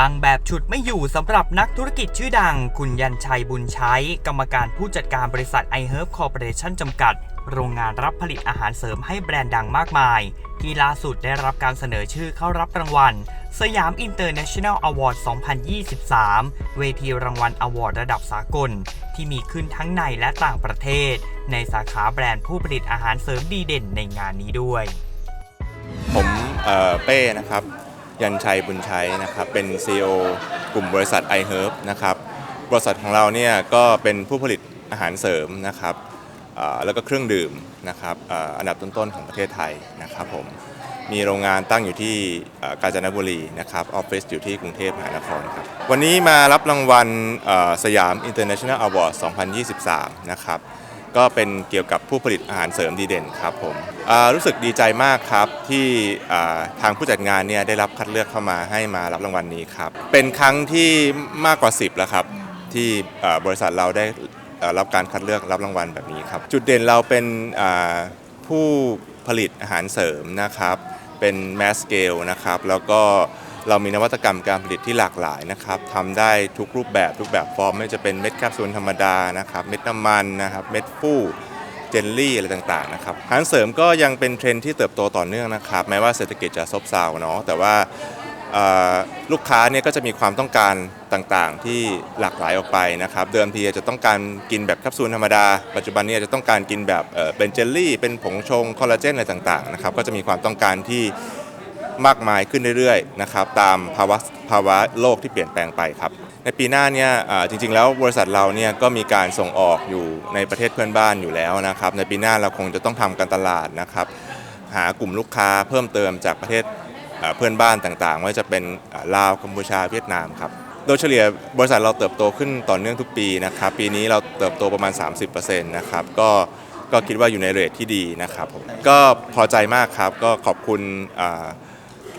ปังแบบฉุดไม่อยู่สำหรับนักธุรกิจชื่อดัง คุณยันชัยบุญใช้กรรมการผู้จัดการบริษัท iHerb Corporation จำกัด โรงงานรับผลิตอาหารเสริมให้แบรนด์ดังมากมาย ที่ล่าสุดได้รับการเสนอชื่อเข้ารับรางวัล สยาม International Award 2023 เวทีรางวัลอวอร์ดระดับสากล ที่มีขึ้นทั้งในและต่างประเทศ ในสาขาแบรนด์ผู้ผลิตอาหารเสริมดีเด่นในงานนี้ด้วย ผมเออเป้นะครับ ยันชัยบุญชัยนะครับเป็น CEO กลุ่มบริษัท iHerb นะครับบริษัทของเราเนี่ยก็เป็นผู้ผลิตอาหารเสริมนะครับแล้วก็เครื่องดื่มนะครับอันดับต้นๆของประเทศไทยนะครับผมมีโรงงานตั้งอยู่ที่กาญจนบุรีนะครับออฟฟิศอยู่ที่กรุงเทพมหานครครับวันนี้มารับรางวัลเอ่อสยาม International Award 2023 นะครับ ก็เป็นเกี่ยวกับผู้ผลิตอาหารเสริมดีเด่นครับผมรู้สึกดีใจมากครับที่ทางผู้จัดงานเนี่ยได้รับคัดเลือกเข้ามาให้มารับรางวัลนี้ครับเป็นครั้งที่มากกว่า 10 แล้วครับที่บริษัทเราได้รับการคัดเลือกรับรางวัลแบบนี้ครับจุดเด่นเราเป็นผู้ผลิตอาหารเสริมนะครับเป็นแมสเกลนะครับแล้วก็ เรามีนวัตกรรมการผลิตที่หลากหลายนะครับทำได้ทุกรูปแบบทุกแบบฟอร์มไม่ว่าจะเป็นเม็ดแคปซูลธรรมดานะครับเม็ดน้ำมันนะครับเม็ดฟูเจลลี่อะไรต่างๆนะครับอาหารเสริมก็ยังเป็นเทรนด์ที่เติบโตต่อเนื่องนะครับแม้ว่าเศรษฐกิจจะซบเซาเนาะแต่ว่าลูกค้าเนี่ยก็จะมีความต้องการต่างๆ ที่หลากหลายออกไปนะครับ เดิมทีอาจจะต้องการกินแบบแคปซูลธรรมดา ปัจจุบันนี้อาจจะต้องการกินแบบเป็นเจลลี่ เป็นผงชง คอลลาเจนอะไรต่างๆนะครับ ก็จะมีความต้องการที่ มากมายขึ้นเรื่อยๆนะครับตามภาวะภาวะโลกที่เปลี่ยนแปลงไปครับในปีหน้าเนี่ยจริงๆ แล้วบริษัทเราเนี่ยก็มีการส่งออกอยู่ในประเทศเพื่อนบ้านอยู่แล้วนะครับในปีหน้าเราคงจะต้องทำการตลาดนะครับหากลุ่มลูกค้าเพิ่มเติมจากประเทศเพื่อนบ้านต่างๆว่าจะเป็นลาวกัมพูชาเวียดนามครับโดยเฉลี่ยบริษัทเราเติบโตขึ้นต่อเนื่องทุกปีนะครับปีนี้เราเติบโตประมาณ 30%นะครับก็ก็คิดว่าอยู่ในเรทที่ดีนะครับผมก็พอใจมากครับก็ขอบคุณอ่า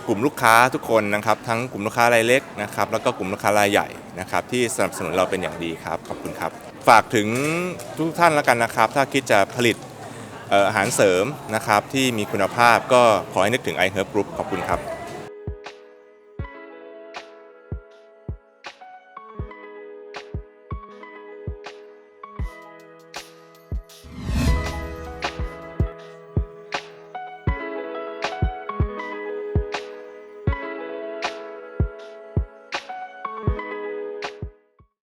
กลุ่มลูกค้าทุกคนนะครับ ทั้งกลุ่มลูกค้ารายเล็กนะครับ แล้วก็กลุ่มลูกค้ารายใหญ่นะครับ ที่สนับสนุนเราเป็นอย่างดีครับ ขอบคุณครับ ฝากถึงทุกท่านแล้วกันนะครับ ถ้าคิดจะผลิตเอ่ออาหารเสริมนะครับที่มีคุณภาพก็ขอให้นึกถึง iHerb Group ขอบคุณครับ